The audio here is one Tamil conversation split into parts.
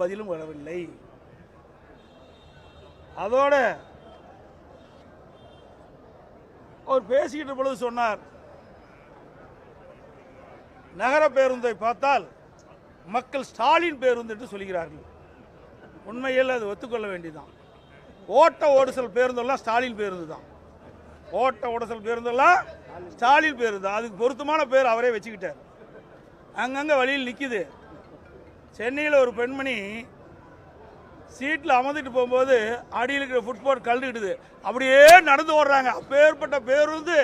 பதிலும் வரவில்லை. அதோட அவர் பேசிக்கிட்ட பொழுது சொன்னார் நகர பேருந்தை பார்த்தால் மக்கள் ஸ்டாலின் பேருந்து என்று சொல்கிறார்கள். உண்மையில் அது ஒத்துக்கொள்ள வேண்டியதுதான். ஓட்ட ஓடுசல் பேருந்தெல்லாம் ஸ்டாலின் பேருந்து தான் ஓட்ட ஓடுசல் பேருந்தெல்லாம் ஸ்டாலின் பேருந்து அதுக்கு பொருத்தமான பேர் அவரே வச்சுக்கிட்டார். அங்கங்கே வழியில் நிற்கிது சென்னையில் ஒரு பெண்மணி சீட்டில் அமர்ந்துட்டு போகும்போது அடியில் இருக்கிற ஃபுட்போர்ட் கழுதுகிட்டுது அப்படியே நடந்து ஓடுறாங்க. அப்பேற்பட்ட பேருந்து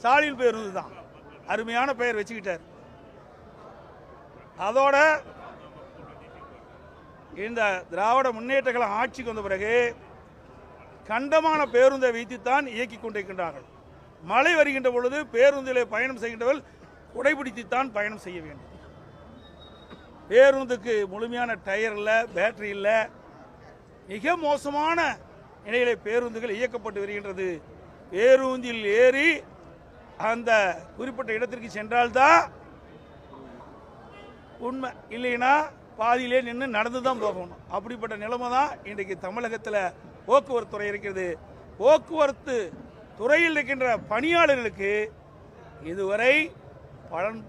ஸ்டாலின் பேருந்து தான். அருமையான பெயர் வச்சுக்கிட்டார். அதோட இந்த திராவிட முன்னேற்ற கழகம் ஆட்சிக்கு வந்த பிறகு கண்டமான பேருந்தை வைத்துத்தான் இயக்கி கொண்டிருக்கின்றார்கள். மழை வருகின்ற பொழுது பேருந்திலே பயணம் செய்கின்றவர்கள் குடைபிடித்துத்தான் பயணம் செய்ய வேண்டும். பேருந்துக்கு முழுமையான டயர் இல்லை பேட்டரி இல்லை. மிக மோசமான நிலையிலே பேருந்துகள் இயக்கப்பட்டு வருகின்றது. பேருந்தில் ஏறி அந்த குறிப்பிட்ட இடத்திற்கு சென்றால்தான் உண்மை. இல்லைன்னா பாதியிலே நின்று நடந்து தான் போகணும். அப்படிப்பட்ட நிலைமை தான் இன்றைக்கு தமிழகத்தில் போக்குவரத்து துறை இருக்கிறது. போக்குவரத்து துறையில் இருக்கின்ற பணியாளர்களுக்கு இதுவரை பலன்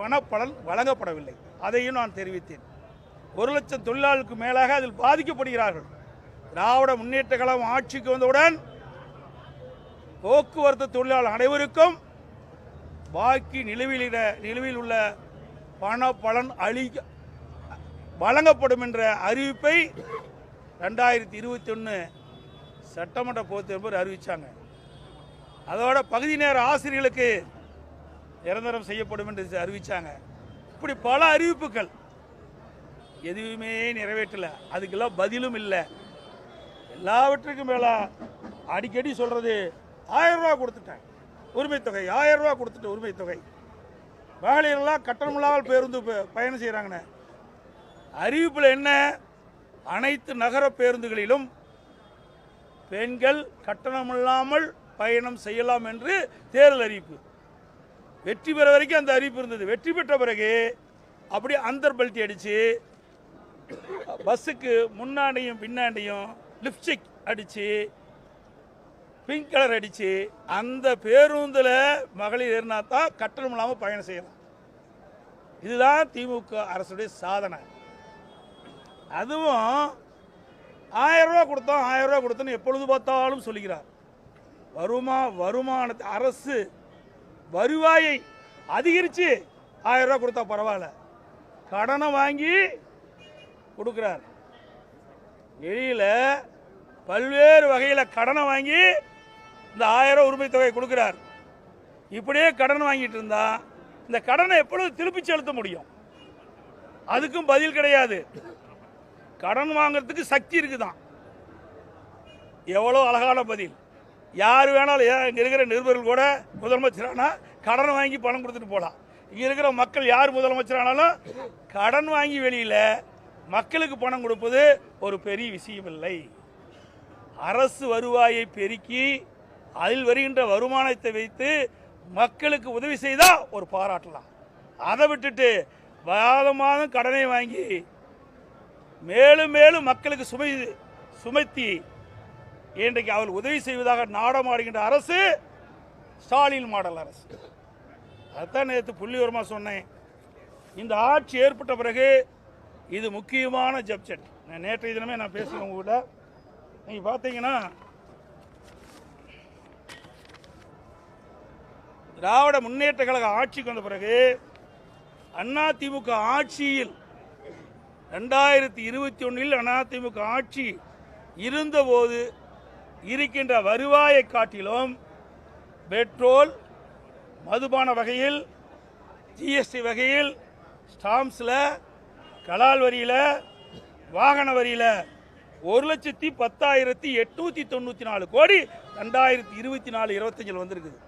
பணப்பலன் வழங்கப்படவில்லை. அதையும் நான் தெரிவித்தேன். ஒரு லட்சம் தொழிலாளருக்கு மேலாக அதில் பாதிக்கப்படுகிறார்கள். திராவிட முன்னேற்ற கழகம் ஆட்சிக்கு வந்தவுடன் போக்குவரத்து தொழிலாளர் அனைவருக்கும் பாக்கி நிலுவையில் இட- நிலுவையில் உள்ள பண பலன் அளிக்க வழங்கப்படும் என்ற அறிவிப்பை ரெண்டாயிரத்தி இருபத்தி ஒன்று சட்டமன்ற பொதுத் அறிவித்தாங்க அதோட பகுதி நேர ஆசிரியர்களுக்கு நிரந்தரம் செய்யப்படும் என்று அறிவித்தாங்க இப்படி பல அறிவிப்புகள். எதுவுமே நிறைவேற்றலை. அதுக்கெல்லாம் பதிலும் இல்லை. எல்லாவற்றுக்கும் மேலே அடிக்கடி சொல்கிறது ஆயிரம் ரூபா கொடுத்துட்டேன் உரிமை தொகை ஆயிரம் ரூபா கொடுத்துட்டு உரிமை தொகை. மகளிரெல்லாம் கட்டணமில்லாமல் பேருந்து பயணம் செய்கிறாங்கண்ணே அறிவிப்பில் என்ன? அனைத்து நகர பேருந்துகளிலும் பெண்கள் கட்டணமில்லாமல் பயணம் செய்யலாம் என்று தேர்தல் அறிவிப்பு. வெற்றி பெற வரைக்கும் அந்த அறிவிப்பு இருந்தது. வெற்றி பெற்ற பிறகு அப்படியே அந்தர் பல்ட்டி அடித்து பஸ்ஸுக்கு முன்னாடியும் பின்னாடியும் லிப்ஸ்டிக் அடித்து பிங்க் கலர் அடித்து அந்த பேருந்தில் மகளிர் ஏறினா தான் கட்டணம் இல்லாமல் பயணம் செய்யலாம். இதுதான் திமுக அரசுடைய சாதனை. அதுவும் ஆயிரம் ரூபா கொடுத்தோம் ஆயிரம் ரூபா கொடுத்தோன்னு எப்பொழுது பார்த்தாலும் சொல்லிக்கிறார் வருமா வருமானத்தை அரசு வருவாயை அதிகரித்து ஆயிரம் ரூபா கொடுத்தா பரவாயில்ல. கடனை வாங்கி கொடுக்குறார். வெளியில் பல்வேறு வகையில் கடனை வாங்கி இந்த ஆயிரம் உரிமை தொகை கொடுக்குறார். இப்படியே கடன் வாங்கிட்டு இருந்தா இந்த கடனை எப்பொழுது திருப்பி செலுத்த முடியும்? அதுக்கும் பதில் கிடையாது. கடன் வாங்குறதுக்கு சக்தி இருக்குதான். எவ்வளோ அழகான பதில். யார் வேணாலும் இங்கே இருக்கிற நிருபர்கள் கூட முதலமைச்சரானா கடன் வாங்கி பணம் கொடுத்துட்டு போகலாம் இங்கே இருக்கிற மக்கள் யார் முதலமைச்சரானாலும் கடன் வாங்கி வெளியில் மக்களுக்கு பணம் கொடுப்பது ஒரு பெரிய விஷயம் இல்லை அரசு வருவாயை பெருக்கி அதில் வருகின்ற வருமானத்தை வைத்து மக்களுக்கு உதவி செய்தால் ஒரு பாராட்டலாம். அதை விட்டுட்டு மாதம் மாதம் கடனை வாங்கி மேலும் மேலும் மக்களுக்கு சுமை சுமத்தி இன்றைக்கு அவள் உதவி செய்வதாக நாடமாடுகின்ற அரசு ஸ்டாலின் மாடல் அரசு. அதுதான் நேற்று புள்ளிவரமாக சொன்னேன். இந்த ஆட்சி ஏற்பட்ட பிறகு இது முக்கியமான ஜப்ஜெட் நான் நேற்றைய தினமே நான் பேசுகிறேன் கூட நீங்கள் பார்த்தீங்கன்னா திராவிட முன்னேற்ற கழக ஆட்சிக்கு வந்த பிறகு அதிமுக ஆட்சியில் ரெண்டாயிரத்தி இருபத்தி ஒன்றில் அதிமுக ஆட்சி இருந்தபோது இருக்கின்ற வருவாயை காட்டிலும் பெட்ரோல் மதுபான வகையில் ஜிஎஸ்டி வகையில் ஸ்டாம்ப்ஸில் கலால் வரியில் வாகன வரியில் ஒரு லட்சத்தி பத்தாயிரத்தி எட்நூற்றி தொண்ணூற்றி நாலு கோடி ரெண்டாயிரத்தி இருபத்தி நாலு இருபத்தஞ்சில் வந்திருக்குது.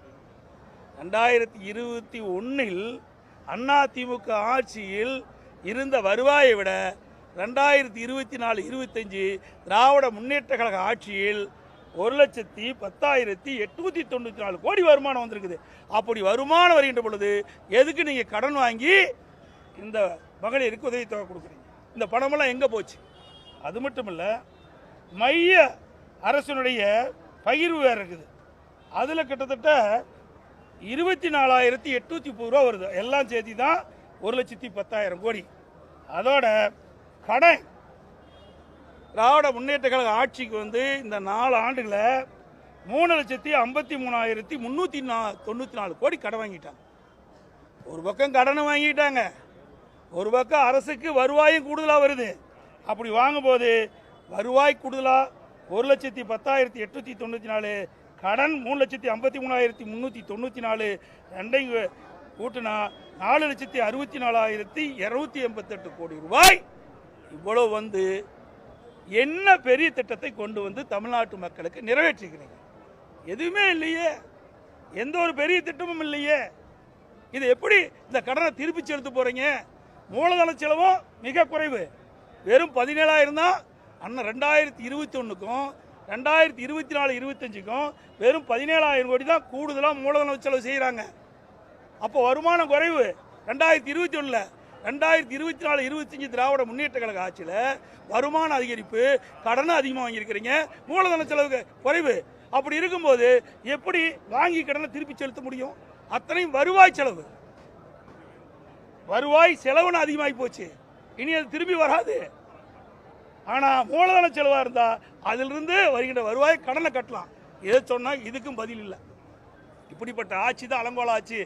ரெண்டாயிரத்தி இருபத்தி ஒன்றில் அண்ணா திமுக ஆட்சியில் இருந்த வருவாயை விட ரெண்டாயிரத்தி இருபத்தி நாலு இருபத்தஞ்சு திராவிட முன்னேற்ற கழக ஆட்சியில் ஒரு லட்சத்தி பத்தாயிரத்தி எட்நூற்றி தொண்ணூற்றி நாலு கோடி வருமானம் வந்திருக்குது. அப்படி வருமானம் வருகின்ற பொழுது எதுக்கு நீங்கள் கடன் வாங்கி இந்த மகளிருக்கு உதவித்தொகை கொடுக்குறீங்க? இந்த பணமெல்லாம் எங்கே போச்சு? அது மட்டும் இல்லை மைய அரசனுடைய பகிர்வு வேறு இருக்குது. அதில் கிட்டத்தட்ட இருபத்தி நாலாயிரத்தி எட்நூற்றி முப்பது ரூபா வருது. எல்லாம் சேர்த்து தான் ஒரு லட்சத்தி பத்தாயிரம் கோடி. அதோட கடன் திராவிட முன்னேற்ற கழக ஆட்சிக்கு வந்து இந்த நாலு ஆண்டுகளில் மூணு லட்சத்தி ஐம்பத்தி மூணாயிரத்தி முந்நூற்றி நா தொண்ணூற்றி நாலு கோடி கடன் வாங்கிட்டாங்க. ஒரு பக்கம் கடனை வாங்கிட்டாங்க. ஒரு பக்கம் அரசுக்கு வருவாயும் கூடுதலாக வருது. அப்படி வாங்கும்போது வருவாய் கூடுதலாக ஒரு லட்சத்தி பத்தாயிரத்தி எட்நூற்றி தொண்ணூற்றி நாலு கடன் மூணு லட்சத்தி ஐம்பத்தி மூணாயிரத்தி முந்நூற்றி தொண்ணூற்றி நாலு ரெண்டையும் கூட்டினா நாலு லட்சத்தி அறுபத்தி நாலாயிரத்தி இரநூத்தி எண்பத்தெட்டு கோடி ரூபாய். இவ்வளோ வந்து என்ன பெரிய திட்டத்தை கொண்டு வந்து தமிழ்நாட்டு மக்களுக்கு நிறைவேற்றிக்கிறீங்க? எதுவுமே இல்லையே. எந்த ஒரு பெரிய திட்டமும் இல்லையே. இது எப்படி இந்த கடனை திருப்பி செலுத்த போகிறீங்க மூலதன செலவும் மிக குறைவு. வெறும் பதினேழாயிரம் தான். அண்ணன் ரெண்டாயிரத்தி இருபத்தி ஒன்றுக்கும் ரெண்டாயிரத்தி இருபத்தி நாலு இருபத்தஞ்சுக்கும் வெறும் பதினேழாயிரம் கோடி தான் கூடுதலாக மூலதன செலவு செய்கிறாங்க அப்போ வருமானம் குறைவு. ரெண்டாயிரத்தி இருபத்தி ஒன்றில் ரெண்டாயிரத்தி இருபத்தி நாலு இருபத்தஞ்சு திராவிட முன்னேற்ற கழக ஆட்சியில் வருமான அதிகரிப்பு கடனை அதிகமாக வாங்கியிருக்கிறீங்க. மூலதன செலவு குறைவு. அப்படி இருக்கும்போது எப்படி வாங்கி கடனை திருப்பி செலுத்த முடியும்? அத்தனையும் வருவாய் செலவு. வருவாய் செலவுன்னு அதிகமாகி போச்சு. இனி அது திரும்பி வராது. ஆனால் மூலதன செலவாக இருந்தால் அதிலிருந்து வருகின்ற வருவாய் கடனை கட்டலாம். எதை சொன்னால் இதுக்கும் பதில் இல்லை. இப்படிப்பட்ட ஆட்சி தான் அலங்கோல ஆட்சி.